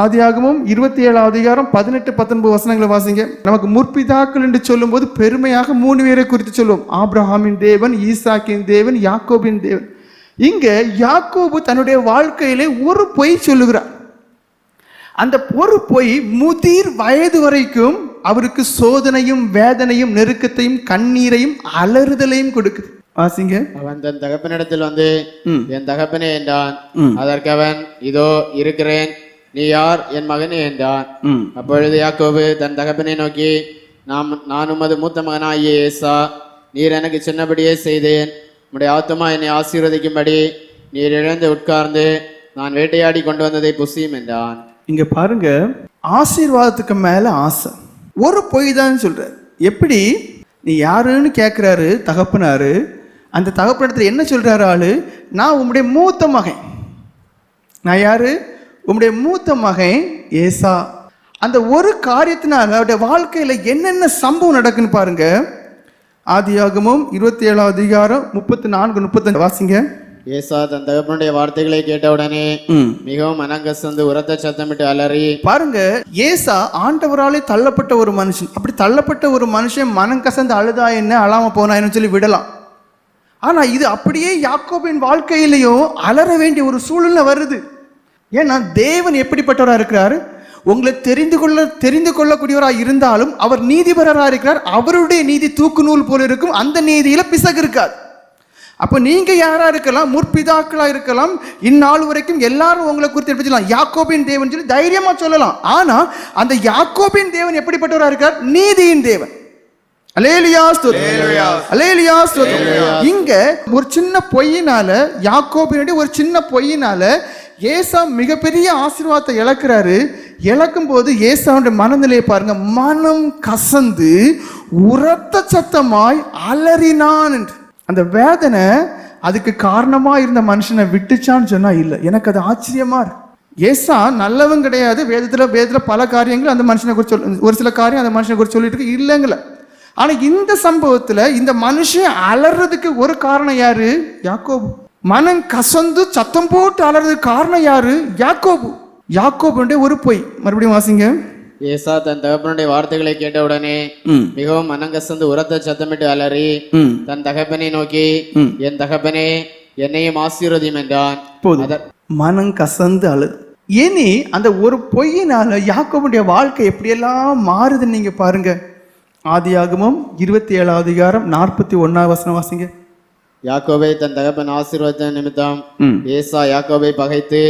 ஆதியாகமும் இருபத்தி ஏழாம் அதிகாரம் பதினெட்டு பத்தொன்பது வசனங்களை வாசிங்க. நமக்கு முற்பிதாக்கள் என்று சொல்லும்போது பெருமையாக மூணு பேரை குறித்து சொல்லுவோம் ஆபிரஹாமின் தேவன் ஈசாக்கின் தேவன் யாக்கோபின் தேவன். இங்க யாக்கோபு தன்னுடைய வாழ்க்கையிலே ஒரு பொய் சொல்லுகிறார். அந்த ஒரு பொய் முதிர் வயது வரைக்கும் அவருக்கு சோதனையும் வேதனையும் நெருக்கத்தையும் கண்ணீரையும் அலறுதலையும் கொடுக்குது. வாசிங்க. அவன் தன் தகப்பனிடத்தில் வந்து. என் தகப்பனே என்றான். அதற்கு அவன் இதோ இருக்கிறேன். நீ யார்? என் மகனே என்றான். அப்பொழுது யாக்கோபு தன் தகப்பனை நோக்கி நாம் நான் உமது மூத்த மகனாகிய ஏசா நீர் எனக்கு சின்னபடியே செய்தேன். உம்முடைய ஆத்துமா என்னை ஆசீர்வதிக்கும்படி நீர் இழந்து உட்கார்ந்து நான் வேட்டையாடி கொண்டு வந்ததை புசியும் என்றான். இங்க பாருங்க ஆசீர்வாதத்துக்கு மேல ஆசை. ஒரு பொய் தான் சொல்றாரு எப்படி? நீ யாருன்னு கேட்குறாரு தகப்பனாரு. அந்த தகப்பனத்துல என்ன சொல்றாரு ஆளு? நான் உம்முடைய மூத்த மகன். நான் யாரு? உம்முடைய மூத்த மகன் ஏசா. அந்த ஒரு காரியத்தினால அவருடைய வாழ்க்கையில என்னென்ன சம்பவம் நடக்குன்னு பாருங்க. ஆதியாகமும் இருபத்தி ஏழாவது அதிகாரம் முப்பத்தி நான்கு முப்பத்தஞ்சு வாசிங்க. ஏசா தன் தகப்பனுடைய வார்த்தைகளை கேட்டவுடனே ம். மிகவும் மனங்கசந்து உரத்த சத்தமிட்டு அலறி பாருங்க ஏசா ஆண்டவராலே தள்ளப்பட்ட ஒரு மனுஷன். அப்படி தள்ளப்பட்ட ஒரு மனுஷன் மனம் கசந்து அழுதா என்ன அழாம போனா என்ன சொல்லி விடலாம். ஆனா இது அப்படியே யாக்கோபின் வாழ்க்கையிலையும் அலற வேண்டிய ஒரு சூழ்நிலை வருது. ஏன்னா தேவன் எப்படிப்பட்டவரா இருக்கிறாரு? உங்களை தெரிந்து கொள்ள தெரிந்து கொள்ளக்கூடியவராக இருந்தாலும் அவர் நீதிபரராக இருக்கிறார். அவருடைய நீதி தூக்கு நூல் போல இருக்கும். அந்த நீதியில பிசகு இருக்காது. அப்போ நீங்க யாரா இருக்கலாம்? முற்பிதாக்களா இருக்கலாம். இந்நாள் வரைக்கும் எல்லாரும் உங்களை குறித்து எப்படி சொல்லலாம் யாக்கோபின் தேவன் சொல்லி தைரியமா சொல்லலாம். ஆனா அந்த யாக்கோபின் தேவன் எப்படிப்பட்டவரா இருக்கார்? நீதியின் தேவன். இங்க ஒரு சின்ன பொய்யினால யாக்கோபினுடைய ஒரு சின்ன பொய்யினால ஏசா மிகப்பெரிய ஆசீர்வாதத்தை இழக்கிறாரு. இழக்கும் போது ஏசாவுடைய மனநிலையை பாருங்க. மனம் கசந்து உரத்த சத்தமாய் அலறினான் என்று. அந்த வேதனை அதுக்கு காரணமா இருந்த மனுஷனை விட்டுச்சான்னு சொன்னா இல்லை. எனக்கு அது ஆச்சரியமா இருக்கு. ஏசா நல்லவன் கிடையாது. வேதத்துல வேதத்துல பல காரியங்கள் அந்த மனுஷனை குறித்து சொல் ஒரு சில காரியம் அந்த மனுஷனை குறித்து சொல்லிட்டு இருக்கு. இல்லைங்கள ஆனா இந்த சம்பவத்துல இந்த மனுஷன் அலறதுக்கு ஒரு காரணம் யாரு? யாக்கோபு. மனம் கசந்து சத்தம் போட்டு அலறதுக்கு காரணம் யாரு? யாக்கோபு. யாக்கோபுடைய ஒரு பொய். மறுபடியும் வாசிங்க. ஏசா தன் தகப்பனுடைய வார்த்தைகளை கேட்டவுடனே ம். மிகவும் மனங்கசந்து உரத்த சத்தமிட்டு அலறி தன் தகப்பனை நோக்கி. என் தகப்பனே என்னையும் ஆசீர்வதியும் என்றான். போதும் அதற்- மனம் கசந்து அழுது இனி அந்த ஒரு பொய்யினால யாக்கோபுடைய வாழ்க்கை எப்படியெல்லாம் மாறுதுன்னு நீங்க பாருங்க. ஆதியாகமம் இருபத்தி ஏழாவது அதிகாரம் நாற்பத்தி ஒன்னாவது வசனம் வாசிங்க. யாக்கோபை தன் தகப்பன் ஆசீர்வதித்த நிமித்தம் ஏசா யாக்கோபை பகைத்து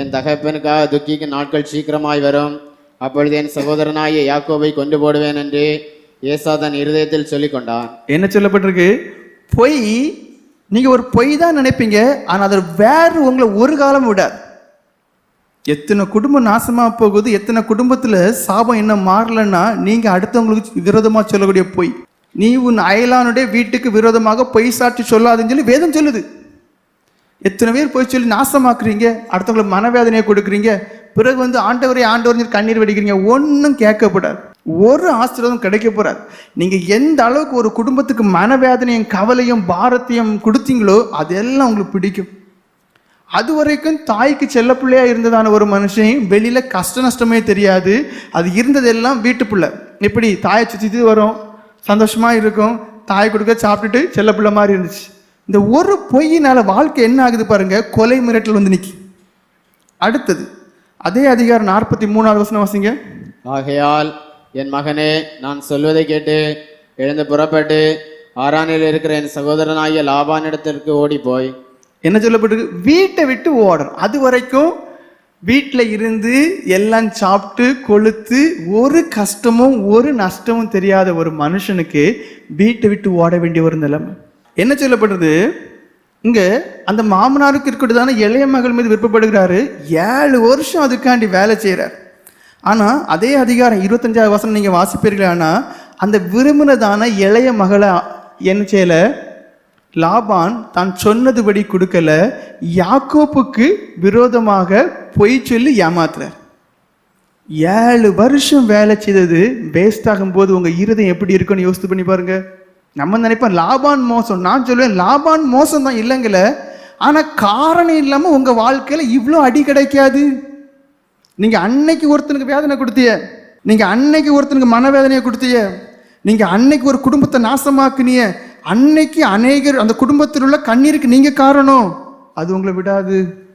என் தகப்பனுக்காக துக்கிக்கும் நாட்கள் சீக்கிரமாய் வரும். அப்பொழுது என் சகோதரனாகிய யாக்கோபை கொண்டு போடுவேன் என்று ஏசா தன் இருதயத்தில் சொல்லிக் கொண்டான். என்ன சொல்லப்பட்டிருக்கு? பொய் நீங்க ஒரு பொய் தான் நினைப்பீங்க ஆனா அது வேற உங்களை ஒரு காலம் விடாது. எத்தனை குடும்பம் நாசமா போகுது எத்தனை குடும்பத்துல சாபம் என்ன மாறலன்னா நீங்க அடுத்தவங்களுக்கு விரோதமா சொல்லக்கூடிய பொய். நீ உன் அயலானுடைய வீட்டுக்கு விரோதமாக பொய் சாட்சி சொல்லாதுன்னு சொல்லி வேதம் சொல்லுது. எத்தனை பேர் போய் சொல்லி நாசமாக்குறீங்க? அடுத்தவங்களுக்கு மனவேதனையை கொடுக்குறீங்க. பிறகு வந்து ஆண்டவரே ஆண்டவர் கண்ணீர் வெடிக்கிறீங்க. ஒன்றும் கேட்கப்படாது. ஒரு ஆசீர்வாதம் கிடைக்க போறாது. நீங்கள் எந்த அளவுக்கு ஒரு குடும்பத்துக்கு மனவேதனையும் கவலையும் பாரத்தையும் கொடுத்தீங்களோ அதெல்லாம் உங்களுக்கு பிடிக்கும். அது வரைக்கும் தாய்க்கு செல்ல பிள்ளையா இருந்ததான ஒரு மனுஷன் வெளியில் கஷ்ட நஷ்டமே தெரியாது. அது இருந்ததெல்லாம் வீட்டு பிள்ளை எப்படி? தாயை சுற்றி வரும். சந்தோஷமா இருக்கும். தாய் கொடுக்க சாப்பிட்டுட்டு செல்ல பிள்ளை மாதிரி இருந்துச்சு. இந்த ஒரு பொய்யினால வாழ்க்கை என்ன ஆகுது பாருங்க? கொலை மிரட்டல் வந்து நிக்கி. அடுத்தது அதே அதிகாரம் நாற்பத்தி மூணாவது வசனம் வாசிங்க. ஆகையால் என் மகனே நான் சொல்வதை கேட்டு எழுந்து புறப்பட்டு ஆரானில் இருக்கிற என் சகோதரனாகிய லாபானிடத்திற்கு ஓடி போய் என்ன சொல்லப்பட்டிருக்கு? வீட்டை விட்டு ஓடணும். அது வரைக்கும் வீட்டில் இருந்து எல்லாம் சாப்பிட்டு கொளுத்து ஒரு கஷ்டமும் ஒரு நஷ்டமும் தெரியாத ஒரு மனுஷனுக்கு வீட்டை விட்டு ஓட வேண்டிய ஒரு நிலைமை. என்ன சொல்லப்படுறது இங்கே அந்த மாமனாருக்கு இருக்கக்கூடியதான இளைய மகள் மீது விருப்பப்படுகிறாரு. ஏழு வருஷம் அதுக்காண்டி வேலை செய்கிறார் ஆனால் அதே அதிகாரம் இருபத்தஞ்சாவது வசனம் நீங்கள் வாசிப்பீர்களானா அந்த விரும்பினதான இளைய மகளை என்ன செய்யலை லாபான் தான் சொன்னதுபடி கொடுக்கல யாக்கோப்புக்கு விரோதமாக பொய் சொல்லி ஏமாத்துறார். ஏழு வருஷம் வேலை செய்தது வேஸ்ட் ஆகும்போது உங்கள் இருதயம் எப்படி இருக்குன்னு யோசித்து பண்ணி பாருங்க. நம்ம நினைப்போம் லாபான் மோசம். நான் சொல்லுவேன் லாபான் மோசம் தான் இல்லைங்கல ஆனால் காரணம் இல்லாமல் உங்கள் வாழ்க்கையில் இவ்வளோ அடி கிடைக்காது. நீங்கள் அன்னைக்கு ஒருத்தனுக்கு வேதனை கொடுத்திய நீங்கள் அன்னைக்கு ஒருத்தனுக்கு மனவேதனையை கொடுத்திய நீங்கள் அன்னைக்கு ஒரு குடும்பத்தை நாசமாக்குனிய அன்னைக்கு அநேகர் அந்த குடும்பத்தில் உள்ள கண்ணீருக்கு நீங்க காரணம். அது உங்களை விடாது.